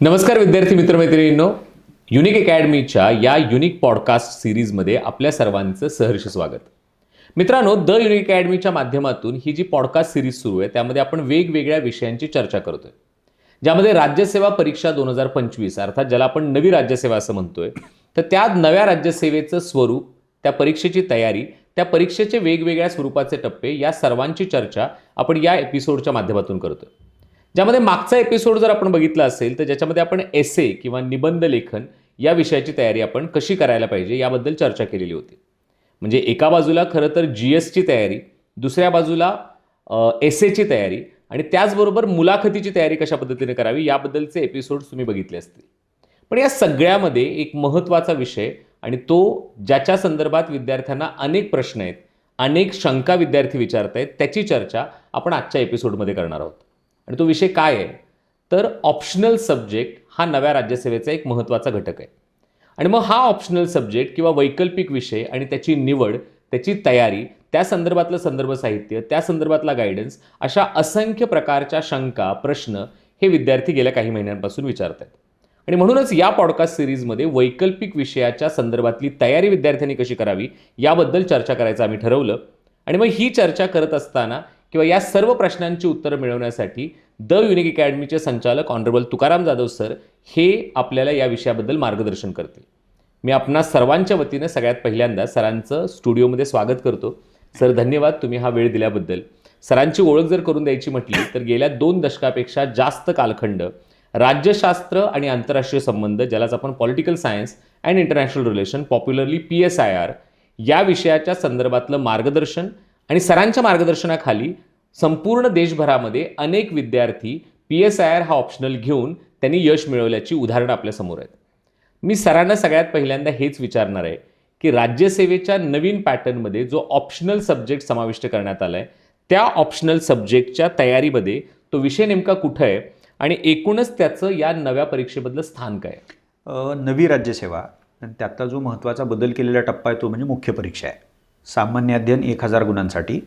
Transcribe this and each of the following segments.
नमस्कार विद्यार्थी मित्रमैत्रिणींनो. युनिक अकॅडमीच्या या युनिक पॉडकास्ट सिरीजमध्ये आपल्या सर्वांचं सहर्ष स्वागत. मित्रांनो द युनिक अकॅडमीच्या माध्यमातून ही जी पॉडकास्ट सिरीज सुरू आहे त्यामध्ये आपण वेगवेगळ्या विषयांची चर्चा करतोय. ज्यामध्ये राज्यसेवा परीक्षा दोन हजार पंचवीस अर्थात ज्याला आपण नवी राज्यसेवा असं म्हणतोय तर त्या नव्या राज्यसेवेचं स्वरूप त्या परीक्षेची तयारी त्या परीक्षेचे वेगवेगळ्या स्वरूपाचे टप्पे या सर्वांची चर्चा आपण या एपिसोडच्या माध्यमातून करतोय. ज्यामध्ये मागचा एपिसोड जर आपण बघितला असेल तर ज्याच्यामध्ये आपण एसे किंवा निबंध लेखन या विषयाची तयारी आपण कशी करायला पाहिजे याबद्दल चर्चा केलेली होती. म्हणजे एका बाजूला खरं तर जी एसची तयारी दुसऱ्या बाजूला एसेची तयारी आणि त्याचबरोबर मुलाखतीची तयारी कशा पद्धतीने करावी याबद्दलचे एपिसोड तुम्ही बघितले असतील. पण या सगळ्यामध्ये एक महत्त्वाचा विषय आणि तो ज्याच्या संदर्भात विद्यार्थ्यांना अनेक प्रश्न आहेत अनेक शंका विद्यार्थी विचारत आहेत त्याची चर्चा आपण आजच्या एपिसोडमध्ये करणार आहोत. आणि तो विषय काय आहे? तर ऑप्शनल सब्जेक्ट हा नव्या राज्यसेवेचा एक महत्त्वाचा घटक आहे. आणि मग हा ऑप्शनल सब्जेक्ट किंवा वैकल्पिक विषय आणि त्याची निवड त्याची तयारी त्या संदर्भातलं संदर्भ साहित्य त्या संदर्भातला गायडन्स अशा असंख्य प्रकारच्या शंका प्रश्न हे विद्यार्थी गेल्या काही महिन्यांपासून विचारत आहेत. आणि म्हणूनच या पॉडकास्ट सिरीजमध्ये वैकल्पिक विषयाच्या संदर्भातली तयारी विद्यार्थ्यांनी कशी करावी याबद्दल चर्चा करायचं आम्ही ठरवलं. आणि मग ही चर्चा करत असताना किंवा या सर्व प्रश्नांची उत्तरं मिळवण्यासाठी द युनिक अकॅडमीचे संचालक ऑनरेबल तुकाराम जाधव सर हे आपल्याला या विषयाबद्दल मार्गदर्शन करतील. मी आपणा सर्वांच्या वतीनं सगळ्यात पहिल्यांदा सरांचं स्टुडिओमध्ये स्वागत करतो. सर धन्यवाद तुम्ही हा वेळ दिल्याबद्दल. सरांची ओळख जर करून द्यायची म्हटली तर गेल्या दोन दशकापेक्षा जास्त कालखंड राज्यशास्त्र आणि आंतरराष्ट्रीय संबंध ज्यालाच आपण political science and international relation popularly P S I R या विषयाच्या संदर्भातलं मार्गदर्शन आणि सरांच्या मार्गदर्शनाखाली संपूर्ण देशभरामध्ये अनेक विद्यार्थी पी एस आय आर हा ऑप्शनल घेऊन त्यांनी यश मिळवल्याची उदाहरणं आपल्यासमोर आहेत. मी सरांना सगळ्यात पहिल्यांदा हेच विचारणार आहे की राज्यसेवेच्या नवीन पॅटर्नमध्ये जो ऑप्शनल सब्जेक्ट समाविष्ट करण्यात आला आहे त्या ऑप्शनल सब्जेक्टच्या तयारीमध्ये तो विषय नेमका कुठं आहे आणि एकूणच त्याचं या नव्या परीक्षेमधलं स्थान काय नवी राज्यसेवा. आणि त्यातला जो महत्त्वाचा बदल केलेला टप्पा आहे तो म्हणजे मुख्य परीक्षा आहे. सामान्य अध्ययन एक हजार गुणांसाठी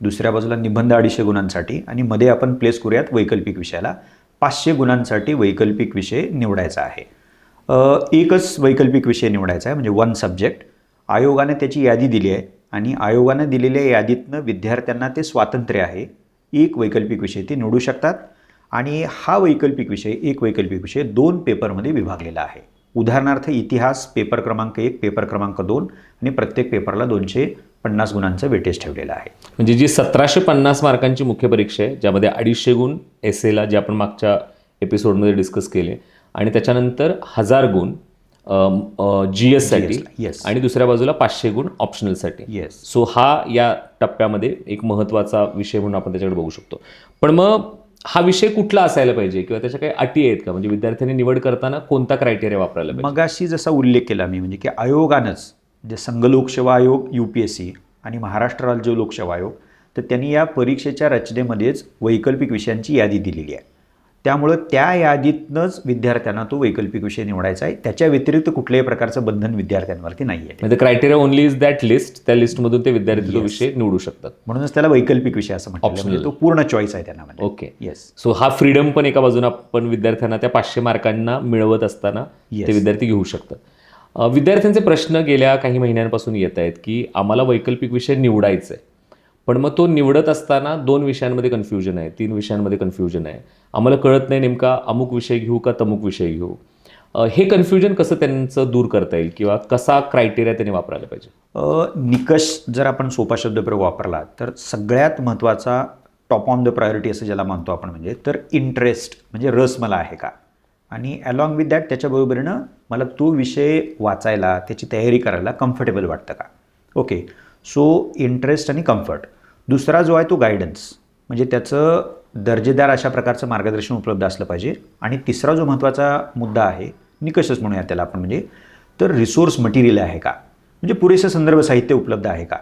दुसऱ्या बाजूला निबंध अडीचशे गुणांसाठी आणि मध्ये आपण प्लेस करूयात वैकल्पिक विषयाला. पाचशे गुणांसाठी वैकल्पिक विषय निवडायचा आहे. एकच वैकल्पिक विषय निवडायचा आहे म्हणजे वन सब्जेक्ट आयोगाने त्याची यादी दिली आहे आणि आयोगाने दिलेल्या यादीतनं विद्यार्थ्यांना ते स्वातंत्र्य आहे. एक वैकल्पिक विषय ते निवडू शकतात आणि हा वैकल्पिक विषय एक वैकल्पिक विषय दोन पेपरमध्ये विभागलेला आहे. उदाहरणार्थ इतिहास पेपर क्रमांक एक पेपर क्रमांक दोन आणि प्रत्येक पेपरला दोनशे पन्नास गुणांचं वेटेज ठेवलेलं आहे. म्हणजे जी सतराशे पन्नास मार्कांची मुख्य परीक्षा आहे ज्यामध्ये अडीचशे गुण एस एला जे आपण मागच्या एपिसोडमध्ये डिस्कस केले आणि त्याच्यानंतर हजार गुण जी एससाठी yes. आणि दुसऱ्या बाजूला पाचशे गुण ऑप्शनलसाठी येस सो हा या टप्प्यामध्ये एक महत्त्वाचा विषय म्हणून आपण त्याच्याकडे बघू शकतो. पण मग हा विषय कुठला असायला पाहिजे किंवा त्याच्या काही अटी आहेत का? म्हणजे विद्यार्थ्यांनी निवड करताना कोणता क्रायटेरिया वापरायला पाहिजे? मगाशी जसा उल्लेख केला मी म्हणजे की आयोगानंच जे संघ लोकसेवा आयोग यू पी एस सी आणि महाराष्ट्र राज्य लोकसेवा आयोग तर त्यांनी या परीक्षेच्या रचनेमध्येच वैकल्पिक विषयांची यादी दिलेली आहे. त्यामुळं त्या यादीतनंच विद्यार्थ्यांना तो वैकल्पिक विषय निवडायचा आहे. त्याच्या व्यतिरिक्त कुठल्याही प्रकारचं बंधन विद्यार्थ्यांवरती नाही आहे म्हणजे criteria only is that list त्या लिस्टमधून ते विद्यार्थी तो विषय निवडू शकतात. म्हणूनच त्याला वैकल्पिक विषय असं म्हणतात म्हणजे तो पूर्ण चॉईस आहे त्यांना म्हणजे. ओके येस सो हा फ्रीडम पण एका बाजूने आपण विद्यार्थ्यांना त्या पाचशे मार्कांना मिळवत असताना. ते विद्यार्थी घेऊ शकतात. विद्यार्थ्यांचे प्रश्न गेल्या काही महिन्यांपासून येत आहेत की आम्हाला वैकल्पिक विषय निवडायचा आहे पण मग तो निवडत असताना दोन विषयांमध्ये कन्फ्युजन आहे तीन विषयांमध्ये कन्फ्युजन आहे. आम्हाला कळत नाही नेमका अमुक विषय घेऊ का तमुक विषय घेऊ. हे कन्फ्युजन कसं त्यांचं दूर करता येईल किंवा कसा क्रायटेरिया त्यांनी वापरायला पाहिजे? निकष जर आपण सोपा शब्दप्रयोग वापरला तर सगळ्यात महत्त्वाचा टॉप ऑन द प्रायोरिटी असं ज्याला मानतो आपण म्हणजे तर इंटरेस्ट म्हणजे रस मला आहे का? आणि अलॉंग विथ दॅट त्याच्याबरोबरीनं मला तो विषय वाचायला त्याची तयारी करायला कम्फर्टेबल वाटतं का? ओके सो इंटरेस्ट आणि कम्फर्ट दुसरा जो आहे तो गायडन्स म्हणजे त्याचं दर्जेदार अशा प्रकारचं मार्गदर्शन उपलब्ध असलं पाहिजे. आणि तिसरा जो महत्त्वाचा मुद्दा आहे निकषच म्हणूया त्याला आपण म्हणजे तर रिसोर्स मटेरियल आहे का? म्हणजे पुरेसं संदर्भ साहित्य उपलब्ध आहे का?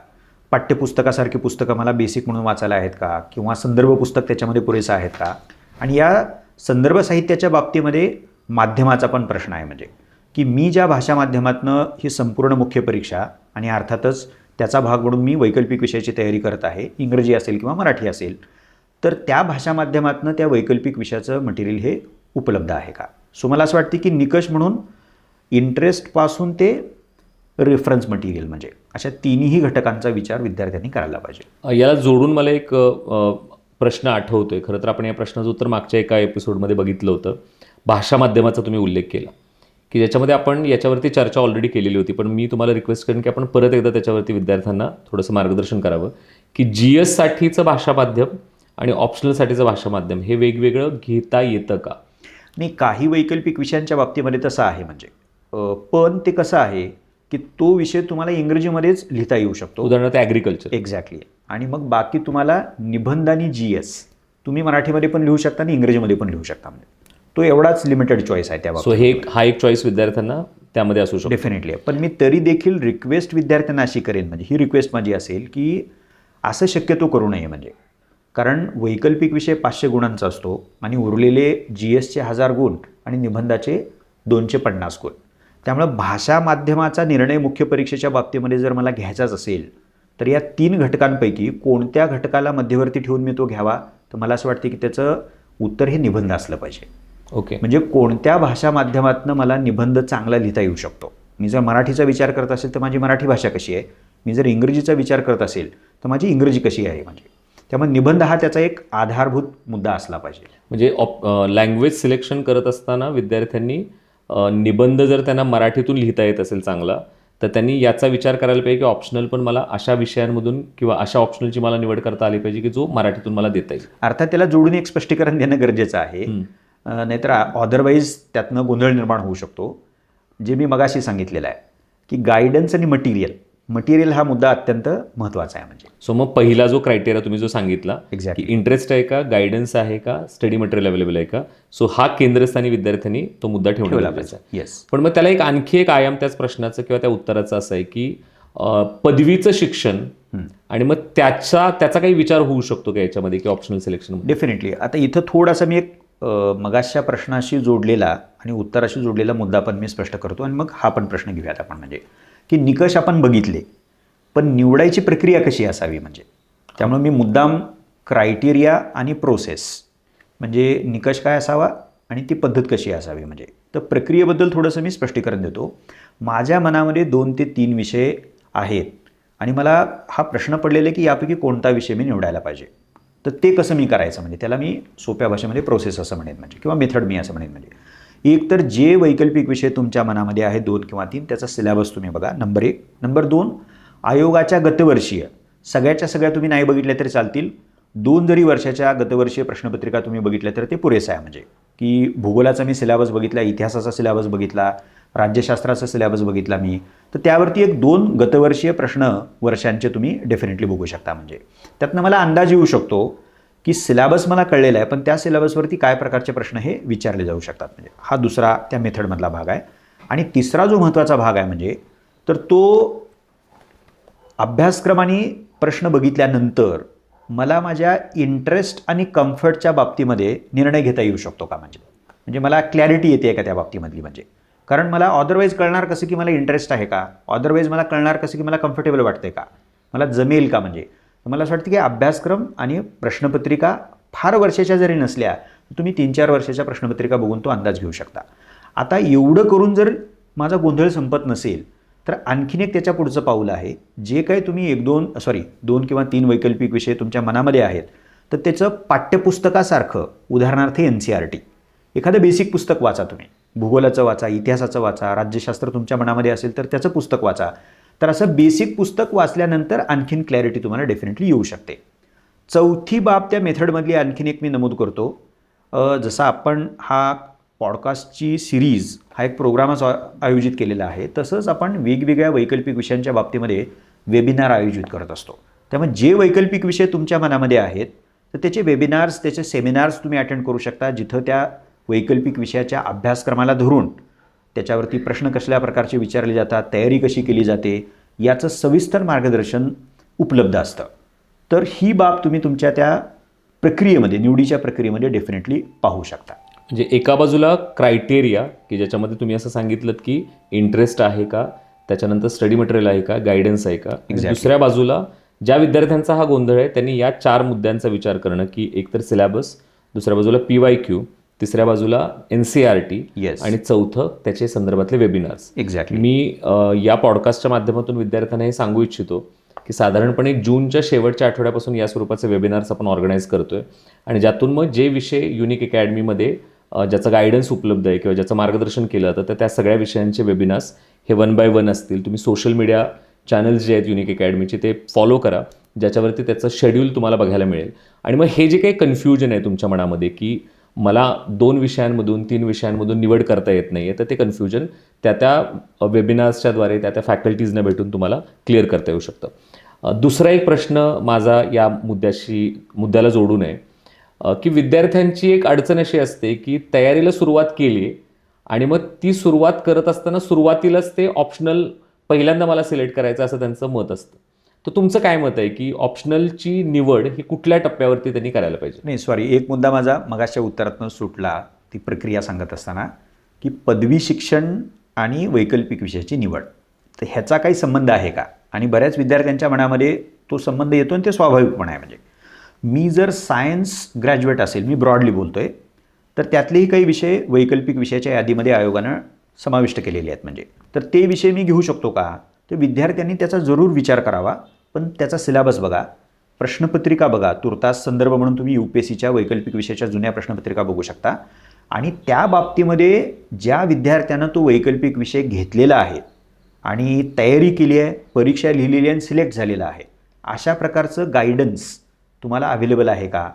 पाठ्यपुस्तकासारखी पुस्तकं मला बेसिक म्हणून वाचायला आहेत का? किंवा संदर्भ पुस्तक त्याच्यामध्ये पुरेसं आहेत का? आणि या संदर्भ साहित्याच्या बाबतीमध्ये माध्यमाचा पण प्रश्न आहे म्हणजे की मी ज्या भाषा माध्यमातनं ही संपूर्ण मुख्य परीक्षा आणि अर्थातच त्याचा भाग म्हणून मी वैकल्पिक विषयाची तयारी करत आहे. इंग्रजी असेल किंवा मराठी असेल. तर त्या भाषा माध्यमातनं त्या वैकल्पिक विषयाचं मटेरियल हे उपलब्ध आहे का? सो मला असं वाटतं की निकष म्हणून इंटरेस्टपासून ते रेफरन्स मटेरियल म्हणजे अशा तिन्ही घटकांचा विचार विद्यार्थ्यांनी करायला पाहिजे. याला जोडून मला एक प्रश्न आठवतोय. खरं तर आपण या प्रश्नाचं उत्तर मागच्या एका एपिसोडमध्ये बघितलं होतं. भाषा माध्यमाचा तुम्ही उल्लेख केला. की ज्याच्यामध्ये आपण याच्यावरती चर्चा ऑलरेडी केलेली होती. पण मी तुम्हाला रिक्वेस्ट करेन की आपण परत एकदा त्याच्यावरती विद्यार्थ्यांना थोडंसं मार्गदर्शन करावं. की जी एससाठीचं भाषा माध्यम आणि ऑप्शनलसाठीचं भाषा माध्यम हे वेगवेगळं घेता येतं का? नाही काही वैकल्पिक विषयांच्या बाबतीमध्ये तसं आहे म्हणजे. पण ते कसं आहे की तो विषय तुम्हाला इंग्रजीमध्येच लिहिता येऊ शकतो. उदाहरणार्थ ॲग्रिकल्चर एक्झॅक्टली आणि मग बाकी तुम्हाला निबंध आणि जी एस तुम्ही मराठीमध्ये पण लिहू शकता आणि इंग्रजीमध्ये पण लिहू शकता. म्हणजे तो एवढाच लिमिटेड चॉईस आहे त्या सो हे हा एक चॉईस विद्यार्थ्यांना त्यामध्ये असू शकतो. डेफिनेटली पण मी तरी देखील रिक्वेस्ट विद्यार्थ्यांना अशी करेन. म्हणजे ही रिक्वेस्ट माझी असेल की असं शक्यतो करू नये म्हणजे. कारण वैकल्पिक विषय पाचशे गुणांचा असतो आणि उरलेले जी एसचे हजार गुण आणि निबंधाचे दोनशे पन्नास गुण. त्यामुळं भाषा माध्यमाचा निर्णय मुख्य परीक्षेच्या बाबतीमध्ये जर मला घ्यायचाच असेल तर या तीन घटकांपैकी कोणत्या घटकाला मध्यवर्ती ठेवून मी तो घ्यावा? तर मला असं वाटतं की त्याचं उत्तर हे निबंध असलं पाहिजे. ओके म्हणजे कोणत्या भाषा माध्यमातनं मला निबंध चांगला लिहिता येऊ शकतो? मी जर मराठीचा विचार करत असेल तर माझी मराठी भाषा कशी आहे? मी जर इंग्रजीचा विचार करत असेल तर माझी इंग्रजी कशी आहे म्हणजे? त्यामुळे निबंध हा त्याचा एक आधारभूत मुद्दा असला पाहिजे. म्हणजे लँग्वेज सिलेक्शन करत असताना विद्यार्थ्यांनी निबंध जर त्यांना मराठीतून लिहिता येत असेल चांगला तर त्यांनी याचा विचार करायला पाहिजे की ऑप्शनल पण मला अशा विषयांमधून किंवा अशा ऑप्शनलची मला निवड करता आली पाहिजे की जो मराठीतून मला देता येईल. अर्थात त्याला जोडून एक स्पष्टीकरण देणं गरजेचं आहे. नाहीतर अदरवाईज त्यातनं गोंधळ निर्माण होऊ शकतो. जे मी मगाशी सांगितलेलं आहे की गायडन्स आणि मटेरियल मटेरियल हा मुद्दा अत्यंत महत्त्वाचा आहे म्हणजे. सो मग पहिला जो क्रायटेरिया तुम्ही जो सांगितला Exactly. की इंटरेस्ट आहे का गायडन्स आहे का स्टडी मटेरियल अवेलेबल आहे का सो हा केंद्रस्थानी विद्यार्थ्यांनी तो मुद्दा ठेवला पाहिजे. येस पण मग त्याला एक आणखी एक आयाम त्याच प्रश्नाचं किंवा त्या उत्तराचं असं आहे की पदवीचं शिक्षण आणि मग त्याचा त्याचा काही विचार होऊ शकतो का याच्यामध्ये की ऑप्शनल सिलेक्शन डेफिनेटली आता इथं थोडासा मी एक मगाशच्या प्रश्नाशी जोडलेला आणि उत्तराशी जोडलेला मुद्दा पण मी स्पष्ट करतो आणि मग हा पण प्रश्न घेऊयात आपण. म्हणजे की निकष आपण बघितले पण निवडायची प्रक्रिया कशी असावी म्हणजे? त्यामुळे मी मुद्दाम क्रायटेरिया आणि प्रोसेस म्हणजे निकष काय असावा आणि ती पद्धत कशी असावी म्हणजे? तर प्रक्रियेबद्दल थोडंसं मी स्पष्टीकरण देतो. माझ्या मनामध्ये दोन ते तीन विषय आहेत आणि मला हा प्रश्न पडलेला आहे की यापैकी कोणता विषय मी निवडायला पाहिजे. तर ते कसं मी करायचं म्हणजे त्याला मी सोप्या भाषेमध्ये प्रोसेस असं म्हणेन म्हणजे किंवा मेथड मी असं म्हणेन म्हणजे. एक तर जे वैकल्पिक विषय तुमच्या मनामध्ये आहे दोन किंवा तीन त्याचा सिलेबस तुम्ही बघा. नंबर एक. नंबर दोन आयोगाच्या गतवर्षीय. सगळ्याच्या सगळ्या तुम्ही नाही बघितल्या तरी चालतील. दोन जरी वर्षाच्या गतवर्षीय प्रश्नपत्रिका तुम्ही बघितल्या तर ते पुरेसं आहे म्हणजे. की भूगोलाचा मी सिलेबस बघितला इतिहासाचा सिलेबस बघितला राज्यशास्त्राचा सिलेबस बघितला मी तर त्यावरती एक दोन गतवर्षीय प्रश्न वर्षांचे तुम्ही डेफिनेटली बघू शकता. म्हणजे त्यातनं मला अंदाज येऊ शकतो की सिलेबस मला कळलेला आहे पण त्या सिलेबसवरती काय प्रकारचे प्रश्न हे विचारले जाऊ शकतात. म्हणजे हा दुसरा त्या मेथडमधला भाग आहे. आणि तिसरा जो महत्त्वाचा भाग आहे म्हणजे तर तो अभ्यासक्रमाने प्रश्न बघितल्यानंतर मला माझ्या इंटरेस्ट आणि कम्फर्टच्या बाबतीमध्ये निर्णय घेता येऊ शकतो का? म्हणजे म्हणजे मला क्लॅरिटी येते का त्या बाबतीमधली? म्हणजे कारण मला अदरवाईज कळणार कसं की मला इंटरेस्ट आहे का? अदरवाईज मला कळणार कसं की मला कम्फर्टेबल वाटते का? मला जमेल का म्हणजे? मला असं वाटतं की अभ्यासक्रम आणि प्रश्नपत्रिका फार वर्षाच्या जरी नसल्या तर तुम्ही तीन चार वर्षाच्या प्रश्नपत्रिका बघून तो अंदाज घेऊ शकता. आता एवढं करून जर माझा गोंधळ संपत नसेल तर आणखीन एक त्याच्या पुढचं पाऊल आहे. जे काही तुम्ही एक दोन सॉरी दोन किंवा तीन वैकल्पिक विषय तुमच्या मनामध्ये आहेत तर त्याचं पाठ्यपुस्तकासारखं उदाहरणार्थ एन सी आर टी एखादं बेसिक पुस्तक वाचा तुम्ही. भूगोलाचं वाचा इतिहासाचं वाचा राज्यशास्त्र तुमच्या मनामध्ये असेल तर त्याचं पुस्तक वाचा. तर असं बेसिक पुस्तक वाचल्यानंतर आणखीन क्लॅरिटी तुम्हाला डेफिनेटली येऊ शकते. चौथी बाब त्या मेथडमधली आणखीन एक मी नमूद करतो. जसा आपण हा पॉडकास्टची सिरीज हा एक प्रोग्रामच आ- आयोजित केलेला आहे तसंच आपण वेगवेगळ्या वैकल्पिक विषयांच्या बाबतीमध्ये वेबिनार आयोजित करत असतो. त्यामुळे जे वैकल्पिक विषय तुमच्या मनामध्ये आहेत तर त्याचे वेबिनार्स त्याचे सेमिनार्स तुम्ही अटेंड करू शकता जिथं त्या वैकल्पिक विषयाच्या अभ्यासक्रमाला धरून त्याच्यावरती प्रश्न कसल्या प्रकारचे विचारले जातात तयारी कशी केली जाते याचं सविस्तर मार्गदर्शन उपलब्ध असतं. तर ही बाब तुम्ही तुमच्या त्या प्रक्रियेमध्ये निवडीच्या प्रक्रियेमध्ये डेफिनेटली पाहू शकता. म्हणजे एका बाजूला क्रायटेरिया की ज्याच्यामध्ये तुम्ही असं सांगितलं की इंटरेस्ट आहे का त्याच्यानंतर स्टडी मटेरियल आहे का गायडन्स आहे का आणि दुसऱ्या बाजूला ज्या विद्यार्थ्यांचा हा गोंधळ आहे त्यांनी या चार मुद्द्यांचा विचार करणं की एकतर सिलेबस दुसऱ्या बाजूला पी वाय क्यू तिसऱ्या बाजूला N C R T Yes. आणि चौथं त्याचे संदर्भातले वेबिनार्स एक्झॅक्टली मी अ, या पॉडकास्टच्या माध्यमातून विद्यार्थ्यांना हे सांगू इच्छितो की साधारणपणे जूनच्या शेवटच्या आठवड्यापासून या स्वरूपाचे वेबिनार्स आपण ऑर्गनाईज करतोय. आणि ज्यातून मग जे विषय युनिक अकॅडमीमध्ये अ, ज्याचं गायडन्स उपलब्ध आहे किंवा ज्याचं मार्गदर्शन केलं जातं तर त्या सगळ्या विषयांचे वेबिनार्स हे वन बाय वन असतील. तुम्ही सोशल मीडिया चॅनल्स जे आहेत युनिक अकॅडमीचे ते फॉलो करा. ज्याच्यावरती त्याचं शेड्यूल तुम्हाला बघायला मिळेल. आणि मग हे जे काही कन्फ्युजन आहे तुमच्या मनामध्ये की मला दोन विषयांमधून तीन विषयांमधून निवड करता येत नाही आहे तर ते कन्फ्युजन त्या त्या वेबिनार्सच्याद्वारे त्या त्या फॅकल्टीजना भेटून तुम्हाला क्लिअर करता येऊ शकतं. दुसरा एक प्रश्न माझा या मुद्द्याशी मुद्द्याला जोडून आहे की विद्यार्थ्यांची एक अडचण अशी असते की तयारीला सुरुवात केली आणि मग ती सुरुवात करत असताना सुरुवातीलाच ते ऑप्शनल पहिल्यांदा मला सिलेक्ट करायचं असं त्यांचं मत असतं. तर तुमचं काय मत आहे की ऑप्शनलची निवड ही कुठल्या टप्प्यावरती त्यांनी करायला पाहिजे? नाही सॉरी एक मुद्दा माझा मगाच्या उत्तरातनं सुटला ती प्रक्रिया सांगत असताना की पदवी शिक्षण आणि वैकल्पिक विषयाची निवड. तर ह्याचा काही संबंध आहे का? आणि बऱ्याच विद्यार्थ्यांच्या मनामध्ये तो संबंध येतो आणि ते स्वाभाविकपण आहे. म्हणजे मी जर सायन्स ग्रॅज्युएट असेल मी ब्रॉडली बोलतोय तर त्यातलेही काही विषय वैकल्पिक विषयाच्या यादीमध्ये आयोगानं समाविष्ट केलेले आहेत. म्हणजे तर ते विषय मी घेऊ शकतो का? तर विद्यार्थ्यांनी त्याचा जरूर विचार करावा. पण त्याचा सिलेबस बघा. प्रश्नपत्रिका बघा. तुर्तास संदर्भ म्हणून तुम्ही यू पी एस सीच्या वैकल्पिक विषयाच्या जुन्या प्रश्नपत्रिका बघू शकता. आणि त्या बाबतीमध्ये ज्या विद्यार्थ्यानं तो वैकल्पिक विषय घेतलेला आहे आणि तयारी केली आहे परीक्षा लिहिलेली आहे आणि सिलेक्ट झालेला आहे अशा प्रकारचं गायडन्स तुम्हाला अवेलेबल आहे का?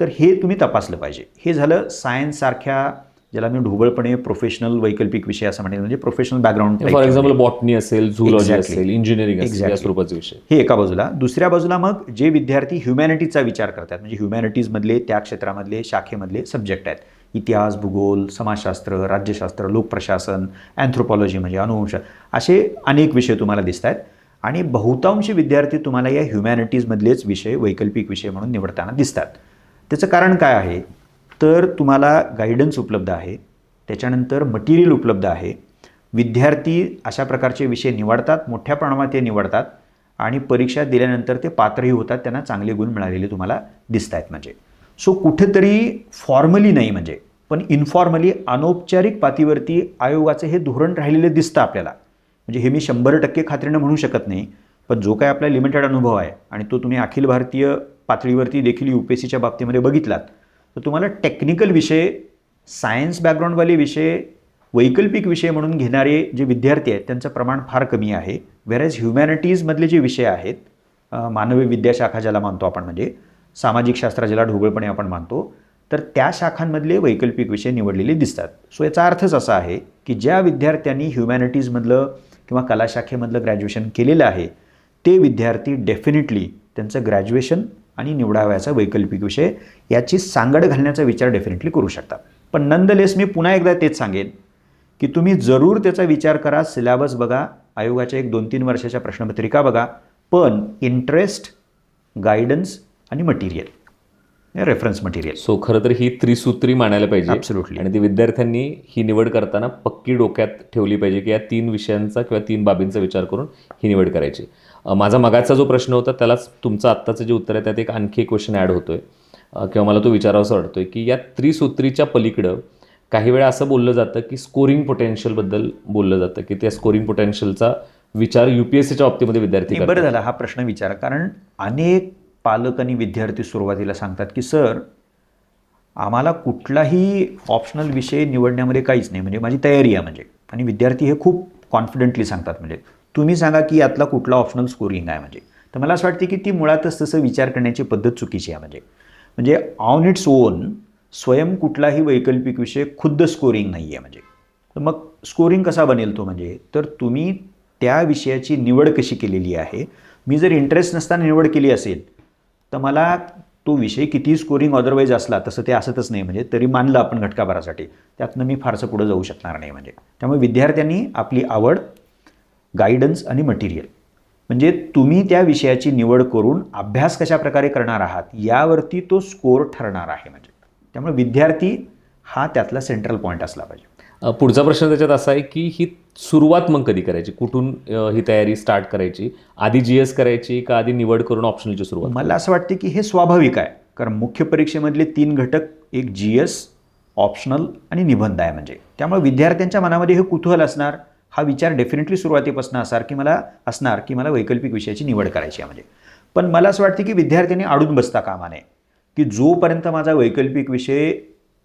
तर हे तुम्ही तपासलं पाहिजे. हे झालं सायन्ससारख्या ज्याला मी ढोबळपणे प्रोफेशनल वैकल्पिक विषय असं म्हणेल म्हणजे professional background for example botany असेल झुलॉजी. असेल इंजिनिअरिंग असेल. स्वरूपाचे विषय. हे एका बाजूला. दुसऱ्या बाजूला मग जे विद्यार्थी ह्युमॅनिटीजचा विचार करतात म्हणजे ह्युमॅनिटीजमधले त्या क्षेत्रामधले शाखेमधले सब्जेक्ट आहेत. इतिहास भूगोल समाजशास्त्र राज्यशास्त्र लोकप्रशासन अँथ्रोपॉलॉजी म्हणजे अनुवंश असे अनेक विषय तुम्हाला दिसत आहेत आणि बहुतांश विद्यार्थी तुम्हाला या ह्युमॅनिटीजमधलेच विषय वैकल्पिक विषय म्हणून निवडताना दिसतात. त्याचं कारण काय आहे? तर तुम्हाला गायडन्स उपलब्ध आहे. त्याच्यानंतर मटेरियल उपलब्ध आहे. विद्यार्थी अशा प्रकारचे विषय निवडतात मोठ्या प्रमाणात ते निवडतात आणि परीक्षा दिल्यानंतर ते पात्रही होतात. त्यांना चांगले गुण मिळालेले तुम्हाला दिसत आहेत म्हणजे. सो कुठेतरी फॉर्मली नाही म्हणजे पण इन्फॉर्मली अनौपचारिक पातळीवरती आयोगाचं हे धोरण राहिलेलं दिसतं आपल्याला. म्हणजे हे मी शंभर टक्के खात्रीनं म्हणू शकत नाही पण जो काय आपला लिमिटेड अनुभव आहे आणि तो तुम्ही अखिल भारतीय पातळीवरती देखील यू पी एस सीच्या बाबतीमध्ये बघितलात तर तुम्हाला टेक्निकल विषय सायन्स बॅकग्राऊंडवाले विषय वैकल्पिक विषय म्हणून घेणारे जे विद्यार्थी आहेत त्यांचं प्रमाण फार कमी आहे. वेरॅज ह्युमॅनिटीजमधले जे विषय आहेत मानवी विद्याशाखा ज्याला मानतो आपण म्हणजे सामाजिक शास्त्र ज्याला ढोबळपणे आपण मानतो तर त्या शाखांमधले वैकल्पिक विषय निवडलेले दिसतात. सो याचा अर्थच असा आहे की ज्या विद्यार्थ्यांनी ह्युमॅनिटीजमधलं किंवा कलाशाखेमधलं ग्रॅज्युएशन केलेलं आहे ते विद्यार्थी डेफिनेटली त्यांचं ग्रॅज्युएशन आणि निवडावयाचा वैकल्पिक विषय याची सांगड घालण्याचा विचार डेफिनेटली करू शकतात पण नंदलेस मी पुन्हा एकदा तेच सांगेन की तुम्ही जरूर त्याचा विचार करा सिलेबस बघा आयोगाच्या एक दोन तीन वर्षाच्या प्रश्नपत्रिका बघा पण इंटरेस्ट गायडन्स आणि मटेरियल रेफरन्स मटेरियल सो खरं तर ही त्रिसूत्री मानायला पाहिजे. Absolutely. आणि ते विद्यार्थ्यांनी ही निवड करताना पक्की डोक्यात ठेवली पाहिजे की या तीन विषयांचा किंवा तीन बाबींचा विचार करून ही निवड करायची. माझा मगाचा जो प्रश्न होता त्यालाच तुमचं आत्ताचं जे उत्तर आहे त्यात एक आणखी एक क्वेश्चन ॲड होतोय. अ, किंवा मला तो विचारावासा वाटतोय की या त्रिसूत्रीच्या पलीकडं काही वेळा असं बोललं जातं की स्कोरिंग पोटेन्शियलबद्दल बोललं जातं की त्या स्कोरिंग पोटेन्शियलचा विचार यू पी एस सीच्या बाबतीमध्ये विद्यार्थी. बरं झालं हा प्रश्न विचारा. कारण अनेक पालक आणि विद्यार्थी सुरुवातीला सांगतात की सर आम्हाला कुठलाही ऑप्शनल विषय निवडण्यामध्ये काहीच नाही. म्हणजे माझी तयारी आहे म्हणजे. आणि विद्यार्थी हे खूप कॉन्फिडेंटली सांगतात म्हणजे. तुम्ही सांगा की यातला कुठला ऑप्शनल स्कोरिंग आहे म्हणजे. तर मला असं वाटते की ती मुळातच तसं विचार करण्याची पद्धत चुकीची आहे म्हणजे. म्हणजे ऑन इट्स ओन स्वयं कुठलाही वैकल्पिक विषय खुद्द स्कोरिंग नाही आहे म्हणजे. तर मग स्कोरिंग कसा बनेल तो म्हणजे? तर तुम्ही त्या विषयाची निवड कशी केलेली आहे? मी जर इंटरेस्ट नसताना निवड केली असेल तर मला तो विषय किती स्कोरिंग अदरवाईज असला तसं ते असतच नाही म्हणजे तरी मानलं आपण घटकाभरासाठी. त्यातनं मी फारसं पुढं जाऊ शकणार नाही म्हणजे. त्यामुळे विद्यार्थ्यांनी आपली आवड गायडन्स आणि मटेरियल म्हणजे तुम्ही त्या विषयाची निवड करून अभ्यास कशा प्रकारे करणार आहात यावरती तो स्कोर ठरणार आहे म्हणजे. त्यामुळे विद्यार्थी हा त्यातला सेंट्रल पॉईंट असला पाहिजे. पुढचा प्रश्न त्याच्यात असा आहे की ही सुरुवात मग कधी करायची? कुठून ही तयारी स्टार्ट करायची? आधी जी एस करायची का आधी निवड करून ऑप्शनलची सुरुवात मला असं वाटते की हे स्वाभाविक आहे. कारण मुख्य परीक्षेमधले तीन घटक एक जी एस ऑप्शनल आणि निबंध आहे म्हणजे. त्यामुळे विद्यार्थ्यांच्या मनामध्ये हे कुतूहल असणार. हा विचार डेफिनेटली सुरुवातीपासून असणार की मला असणार की मला वैकल्पिक विषयाची निवड करायची आहे म्हणजे. पण मला असं वाटतं की विद्यार्थ्यांनी अडून बसता कामा नये की जोपर्यंत माझा वैकल्पिक विषय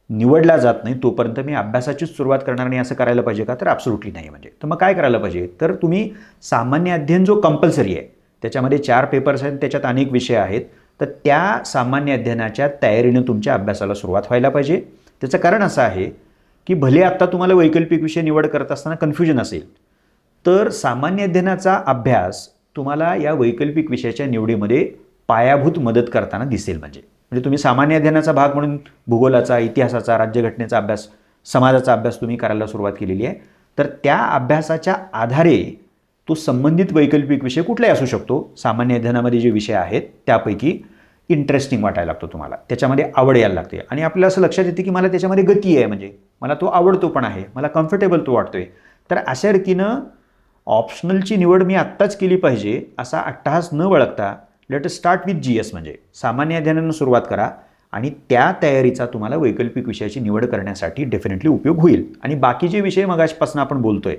निवडला जात नाही तोपर्यंत मी अभ्यासाचीच सुरुवात करणार नाही असं करायला पाहिजे का? तर ॲब्सोल्युटली नाही म्हणजे. तर मग काय करायला पाहिजे? तर तुम्ही सामान्य अध्ययन जो कंपल्सरी आहे त्याच्यामध्ये चार पेपर्स आहेत त्याच्यात अनेक विषय आहेत. तर त्या सामान्य अध्ययनाच्या तयारीनं तुमच्या अभ्यासाला सुरुवात व्हायला पाहिजे. त्याचं कारण असं आहे की भले आत्ता तुम्हाला वैकल्पिक विषय निवड करत असताना कन्फ्युजन असेल तर सामान्य अध्ययनाचा अभ्यास तुम्हाला या वैकल्पिक विषयाच्या निवडीमध्ये पायाभूत मदत करताना दिसेल म्हणजे. म्हणजे तुम्ही सामान्य अध्ययनाचा भाग म्हणून भूगोलाचा इतिहासाचा राज्यघटनेचा अभ्यास समाजाचा अभ्यास तुम्ही करायला सुरुवात केलेली आहे. तर त्या अभ्यासाच्या आधारे तो संबंधित वैकल्पिक विषय कुठलाही असू शकतो. सामान्य अध्ययनामध्ये जे विषय आहेत त्यापैकी इंटरेस्टिंग वाटायला लागतो तुम्हाला. त्याच्यामध्ये आवड यायला लागते. आणि आपल्याला असं लक्षात येते की मला त्याच्यामध्ये गती आहे. म्हणजे मला तो आवडतो पण आहे. मला कम्फर्टेबल तो वाटतो आहे तर अशा रीतीनं ऑप्शनलची निवड मी आत्ताच केली पाहिजे असा अट्टहास न वळखता let start with G S म्हणजे सामान्य अध्ययनानं सुरुवात करा आणि त्या तयारीचा तुम्हाला वैकल्पिक विषयाची निवड करण्यासाठी डेफिनेटली उपयोग होईल. आणि बाकीचे विषय मगाशपासून आपण बोलतो आहे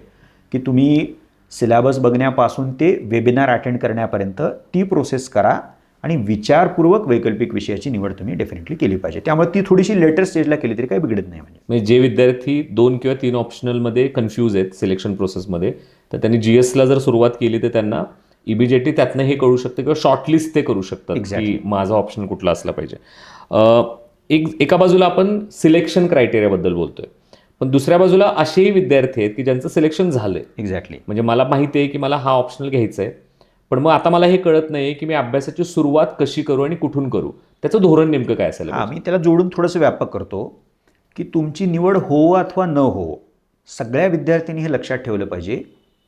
की तुम्ही सिलेबस बघण्यापासून ते वेबिनार अटेंड करण्यापर्यंत ती प्रोसेस करा. आणि विचारपूर्वक वैकल्पिक विषयाची निवड तुम्ही डेफिनेटली केली पाहिजे. त्यामुळे ती थोडीशी लेटर स्टेजला केली तरी काही बिघडत नाही म्हणजे. म्हणजे जे विद्यार्थी दोन किंवा तीन ऑप्शनलमध्ये कन्फ्यूज आहेत सिलेक्शन प्रोसेसमध्ये तर त्यांनी जी एसला जर सुरुवात केली तर त्यांना इमिजिएटली त्यातनं हे कळू शकतं किंवा शॉर्टलिस्ट ते करू शकतात. की माझा ऑप्शन कुठला असला पाहिजे. एक एका बाजूला आपण सिलेक्शन क्रायटेरियाबद्दल बोलतोय. पण दुसऱ्या बाजूला असेही विद्यार्थी आहेत की ज्यांचं सिलेक्शन झालंय. एक्झॅक्टली म्हणजे मला माहिती आहे की मला हा ऑप्शनल घ्यायचा आहे. पण मग आता मला हे कळत नाही की मी अभ्यासाची सुरुवात कशी करू आणि कुठून करू. त्याचं धोरण नेमकं काय असेल हां मी त्याला जोडून थोडंसं व्यापक करतो की तुमची निवड हो अथवा न हो सगळ्या विद्यार्थ्यांनी हे लक्षात ठेवलं पाहिजे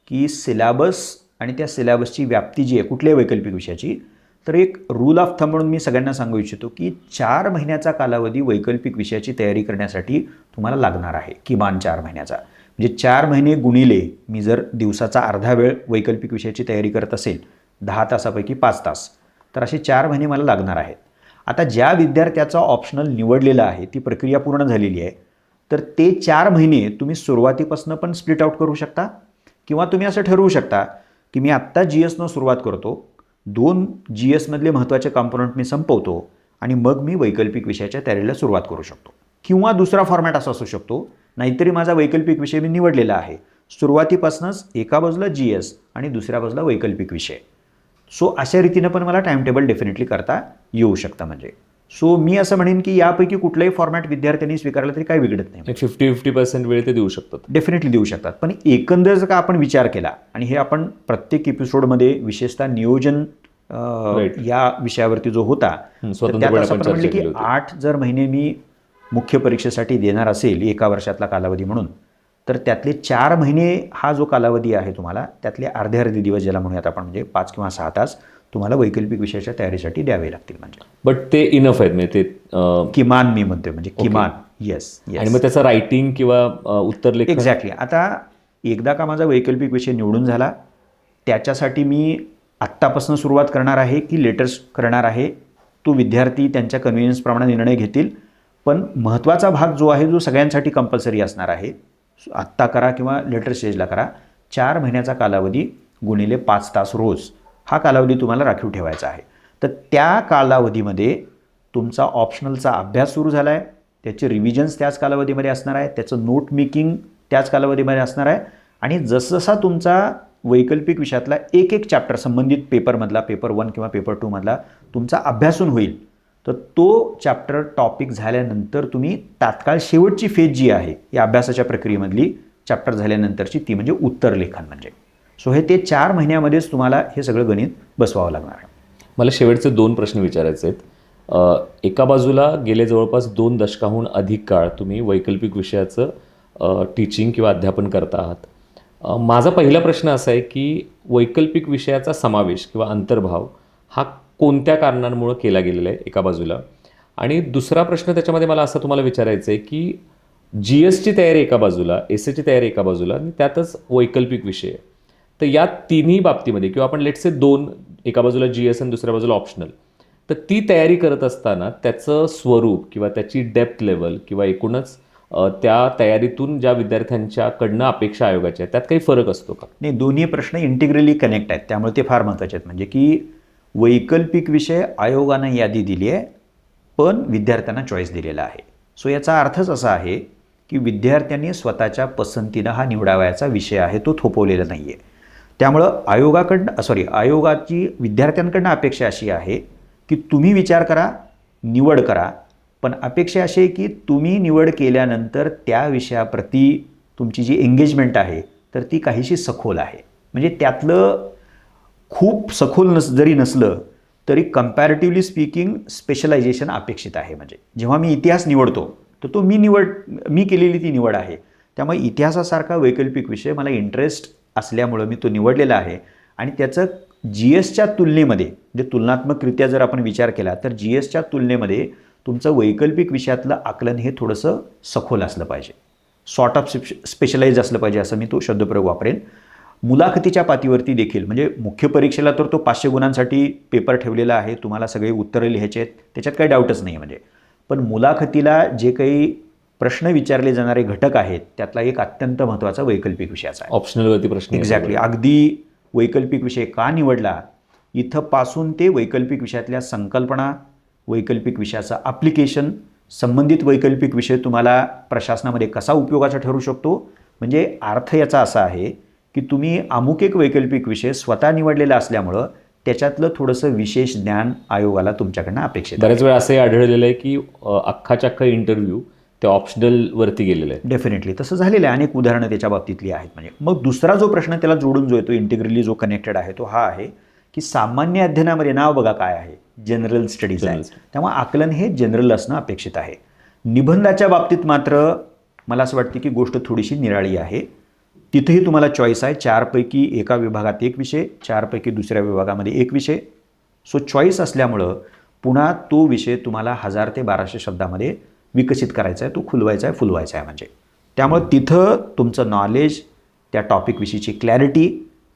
की सिलेबस आणि त्या सिलेबसची व्याप्ती जी आहे कुठल्याही वैकल्पिक विषयाची तर एक रूल ऑफ थंब म्हणून मी सगळ्यांना सांगू इच्छितो की चार महिन्याचा कालावधी वैकल्पिक विषयाची तयारी करण्यासाठी तुम्हाला लागणार आहे किमान चार महिन्याचा. म्हणजे चार महिने गुणिले मी जर दिवसाचा अर्धा वेळ वैकल्पिक विषयाची तयारी करत असेल दहा तासापैकी पाच तास तर असे चार महिने मला लागणार आहेत. आता ज्या विद्यार्थ्याचा ऑप्शनल निवडलेला आहे ती प्रक्रिया पूर्ण झालेली आहे तर ते चार महिने तुम्ही सुरुवातीपासून पण स्प्लिट आउट करू शकता किंवा तुम्ही असं ठरवू शकता की मी आत्ता जी एसनं सुरुवात करतो दोन जी एसमधले महत्त्वाचे कॉम्पोनंट मी संपवतो आणि मग मी वैकल्पिक विषयाच्या तयारीला सुरुवात करू शकतो. किंवा दुसरा फॉर्मॅट असा असू शकतो नाहीतरी माझा वैकल्पिक विषय मी निवडलेला आहे. सुरुवातीपासूनच एका बाजूला जी एस आणि दुसऱ्या बाजूला वैकल्पिक विषय. सो अशा रीतीनं पण मला टाइम टेबल डेफिनेटली करता येऊ शकतं म्हणजे. सो मी असं म्हणेन की यापैकी कुठलाही फॉर्मॅट विद्यार्थ्यांनी स्वीकारला तरी काही बिघडत नाही. फिफ्टी फिफ्टी पर्सेंट वेळ ते देऊ शकतात. डेफिनेटली देऊ शकतात. पण एकंदर जर का आपण विचार केला आणि हे आपण प्रत्येक एपिसोडमध्ये विशेषतः नियोजन. या विषयावरती जो होता त्यात असं आपण आपण म्हणलं की. आठ जर महिने मी मुख्य परीक्षेसाठी देणार असेल एका वर्षातला कालावधी म्हणून तर त्यातले चार महिने हा जो कालावधी आहे तुम्हाला त्यातले अर्धे अर्धे दिवस ज्याला म्हणूयात आपण म्हणजे पाच किंवा सहा तास तुम्हाला वैकल्पिक विषयाच्या तयारीसाठी द्यावे लागतील म्हणजे. बट ते इनफ आहेत म्हणजे ते किमान मी म्हणतोय म्हणजे किमान येस आणि मग त्याचं रायटिंग किंवा उत्तर लेखन? एक्झॅक्टली आता एकदा का माझा वैकल्पिक विषय निवडून झाला त्याच्यासाठी मी आत्तापासून सुरुवात करणार आहे की लेटर्स करणार आहे तो विद्यार्थी त्यांच्या कन्व्हिनियन्सप्रमाणे निर्णय घेतील पण महत्त्वाचा भाग जो आहे जो सगळ्यांसाठी कंपल्सरी असणार आहे आत्ता करा किंवा लेटर स्टेजला करा चार महिन्याचा कालावधी गुणिले पाच तास रोज हा कालावधी तुम्हाला राखीव ठेवायचा आहे. तर त्या कालावधीमध्ये तुमचा ऑप्शनलचा अभ्यास सुरू झाला आहे त्याचे रिव्हिजन्स त्याच कालावधीमध्ये असणार आहे त्याचं नोट मेकिंग त्याच कालावधीमध्ये असणार आहे आणि जसजसा तुमचा वैकल्पिक विषयातला एक एक चॅप्टर संबंधित पेपरमधला पेपर वन किंवा पेपर टूमधला तुमचा अभ्यासून होईल तर तो चॅप्टर टॉपिक झाल्यानंतर तुम्ही तात्काळ शेवटची फेज जी आहे या अभ्यासाच्या प्रक्रियेमधली चॅप्टर झाल्यानंतरची ती म्हणजे उत्तर लेखन म्हणजे. सो हे ते चार महिन्यामध्येच तुम्हाला हे सगळं गणित बसवावं लागणार आहे. मला शेवटचे दोन प्रश्न विचारायचे आहेत. एका बाजूला गेले जवळपास दोन दशकाहून अधिक काळ तुम्ही वैकल्पिक विषयाचं टीचिंग किंवा अध्यापन करता आहात. माझा पहिला प्रश्न असा आहे की वैकल्पिक विषयाचा समावेश किंवा अंतर्भाव हा कोणत्या कारणांमुळं केला गेलेला आहे एका बाजूला? आणि दुसरा प्रश्न त्याच्यामध्ये मला असं तुम्हाला विचारायचं आहे की जी एसची तयारी एका बाजूला एस एची तयारी एका बाजूला आणि त्यातच वैकल्पिक विषय तर या तिन्ही बाबतीमध्ये किंवा आपण लेटसे दोन एका बाजूला जी एस आणि दुसऱ्या बाजूला ऑप्शनल तर ती तयारी करत असताना त्याचं स्वरूप किंवा त्याची डेप्थ लेवल किंवा एकूणच त्या तयारीतून ज्या विद्यार्थ्यांच्याकडनं अपेक्षा आयोगाच्या आहेत, त्यात काही फरक असतो का? नाही दोन्ही प्रश्न इंटिग्रली कनेक्ट आहेत. त्यामुळे ते फार महत्त्वाचे आहेत. म्हणजे की वैकल्पिक विषय आयोगानं यादी दिली आहे पण विद्यार्थ्यांना चॉईस दिलेला आहे. सो याचा अर्थच असा आहे की विद्यार्थ्यांनी स्वतःच्या पसंतीनं हा निवडावयाचा विषय आहे तो थोपवलेला नाही आहे त्यामुळं आयोगाकडनं सॉरी आयोगाची विद्यार्थ्यांकडनं अपेक्षा अशी आहे की तुम्ही विचार करा निवड करा पण अपेक्षा अशी आहे की तुम्ही निवड केल्यानंतर त्या विषयाप्रती तुमची जी एंगेजमेंट आहे तर ती काहीशी सखोल आहे. म्हणजे त्यातलं खूप सखोल नस जरी नसलं तरी कम्पॅरेटिव्हली स्पीकिंग स्पेशलायझेशन अपेक्षित आहे. म्हणजे जेव्हा मी इतिहास निवडतो तर तो मी निवड मी केलेली ती निवड आहे. त्यामुळे इतिहासासारखा वैकल्पिक विषय मला इंटरेस्ट असल्यामुळं मी तो निवडलेला आहे. आणि त्याचं जी एसच्या तुलनेमध्ये म्हणजे तुलनात्मकरित्या जर आपण विचार केला तर जी एसच्या तुलनेमध्ये तुमचं वैकल्पिक विषयातलं आकलन हे थोडंसं सखोल असलं पाहिजे. सॉर्ट ऑफ स्पेशलाइज असलं पाहिजे असं मी तो शब्दप्रयोग वापरेन. मुलाखतीच्या पातीवरती देखील म्हणजे मुख्य परीक्षेला तर तो पाचशे गुणांसाठी पेपर ठेवलेला आहे तुम्हाला सगळे उत्तरं लिहायचे आहेत त्याच्यात काही डाऊटच नाही म्हणजे. पण मुलाखतीला जे काही प्रश्न विचारले जाणारे घटक आहेत त्यातला एक अत्यंत महत्त्वाचा वैकल्पिक विषयाचा आहे. ऑप्शनलवरती प्रश्न. एक्झॅक्टली अगदी वैकल्पिक विषय का निवडला? इथं पासून ते वैकल्पिक विषयातल्या संकल्पना वैकल्पिक विषयाचं ॲप्लिकेशन संबंधित वैकल्पिक विषय तुम्हाला प्रशासनामध्ये कसा उपयोगाचा ठरू शकतो? म्हणजे अर्थ याचा असा आहे की तुम्ही अमुक एक वैकल्पिक विषय स्वतः निवडलेला असल्यामुळं त्याच्यातलं थोडंसं विशेष ज्ञान आयोगाला तुमच्याकडनं अपेक्षित आहे. बऱ्याच वेळा असंही आढळलेलं आहे की अख्खाच्या अख्खा इंटरव्ह्यू ते ऑप्शनल वरती गेलेलं आहे. डेफिनेटली तसं झालेलं आहे. अनेक उदाहरणं त्याच्या बाबतीतली आहेत. म्हणजे मग दुसरा जो प्रश्न त्याला जोडून जो येतो इंटिग्रली जो कनेक्टेड आहे तो हा आहे की सामान्य अध्ययनामध्ये नाव बघा काय आहे? जनरल स्टडीज आहे. त्यामुळे आकलन हे जनरल असणं अपेक्षित आहे. निबंधाच्या बाबतीत मात्र मला असं वाटतं की गोष्ट थोडीशी निराळी आहे. तिथेही तुम्हाला चॉईस आहे. चारपैकी एका विभागात एक विषय चारपैकी दुसऱ्या विभागामध्ये एक विषय. सो चॉईस असल्यामुळं पुन्हा तो विषय तुम्हाला हजार ते बाराशे शब्दामध्ये विकसित करायचा आहे. तो खुलवायचा आहे फुलवायचा आहे म्हणजे. त्यामुळं तिथं तुमचं नॉलेज त्या टॉपिकविषयीची क्लॅरिटी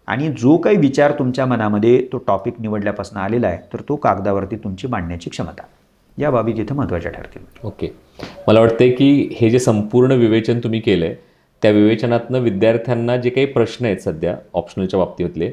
आणि जो काही विचार तुमच्या मनामध्ये तो टॉपिक निवडल्यापासून आलेला आहे तर तो कागदावरती तुमची मांडण्याची क्षमता. या बाबी तिथं महत्त्वाच्या ठरतील. ओके मला वाटते की हे जे संपूर्ण विवेचन तुम्ही केलं आहे त्या विवेचनातनं विद्यार्थ्यांना जे काही प्रश्न आहेत सध्या ऑप्शनलच्या बाबतीतले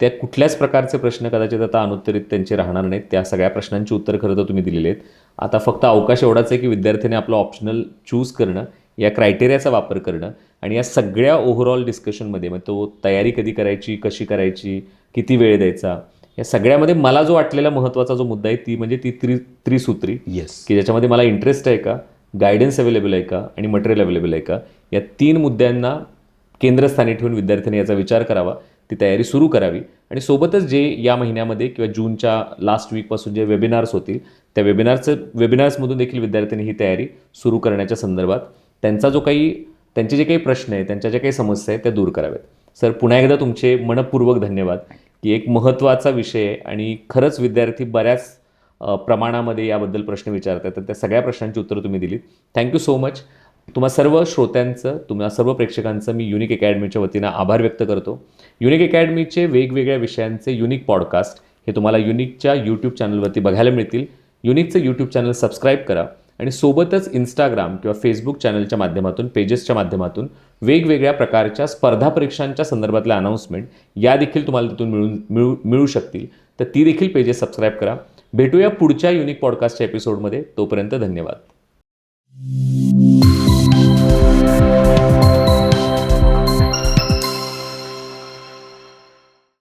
त्या कुठल्याच प्रकारचे प्रश्न कदाचित आता अनुत्तरित त्यांचे राहणार नाहीत. त्या सगळ्या प्रश्नांची उत्तर खरं तर तुम्ही दिलेली आहेत. आता फक्त अवकाश एवढाच आहे की विद्यार्थ्यांनी आपलं ऑप्शनल चूज करणं या क्रायटेरियाचा वापर करणं आणि या सगळ्या ओव्हरऑल डिस्कशनमध्ये मग तो तयारी कधी करायची कशी करायची किती वेळ द्यायचा या सगळ्यामध्ये मला जो वाटलेला महत्त्वाचा जो मुद्दा आहे ती म्हणजे ती त्रि त्रिसूत्री. येस की ज्याच्यामध्ये मला इंटरेस्ट आहे का गायडन्स अवेलेबल आहे का आणि मटेरियल अवेलेबल आहे का? या तीन मुद्द्यांना केंद्रस्थानी ठेवून विद्यार्थ्यांनी याचा विचार करावा ती तयारी सुरू करावी. आणि सोबतच जे या महिन्यामध्ये किंवा जूनच्या लास्ट वीकपासून जे वेबिनार्स होतील त्या वेबिनारचं वेबिनार्समधून देखील विद्यार्थ्यांनी ही तयारी सुरू करण्याच्या संदर्भात त्यांचा जो काही त्यांचे जे काही प्रश्न आहेत त्यांच्या ज्या काही समस्या आहेत त्या दूर कराव्यात. सर पुन्हा एकदा तुमचे मनपूर्वक धन्यवाद की एक महत्त्वाचा विषय आहे आणि खरंच विद्यार्थी बऱ्याच प्रमाणामध्ये याबद्दल प्रश्न विचारतात तर त्या सगळ्या प्रश्नांची उत्तरं तुम्ही दिलीत. थँक्यू सो मच तुम्हा सर्व श्रोत्यांचं तुम्हा सर्व प्रेक्षकांचं मी युनिक अकॅडमीच्या वतीनं आभार व्यक्त करतो. युनिक अकॅडमीचे वेगवेगळ्या विषयांचे युनिक पॉडकास्ट हे तुम्हाला युनिकच्या यूट्यूब चॅनलवरती बघायला मिळतील. युनिकचं यूट्यूब चॅनल सबस्क्राईब करा आणि सोबतच इंस्टाग्राम किंवा फेसबुक चॅनलच्या माध्यमातून पेजेसच्या माध्यमातून वेगवेगळ्या प्रकारच्या स्पर्धा परीक्षांच्या संदर्भातल्या अनाऊन्समेंट या देखील तुम्हाला तिथून मिळून मिळू मिळू शकतील. तर ती देखील पेजेस सबस्क्राईब करा. भेटूया पुढच्या युनिक पॉडकास्टच्या एपिसोडमध्ये तोपर्यंत धन्यवाद.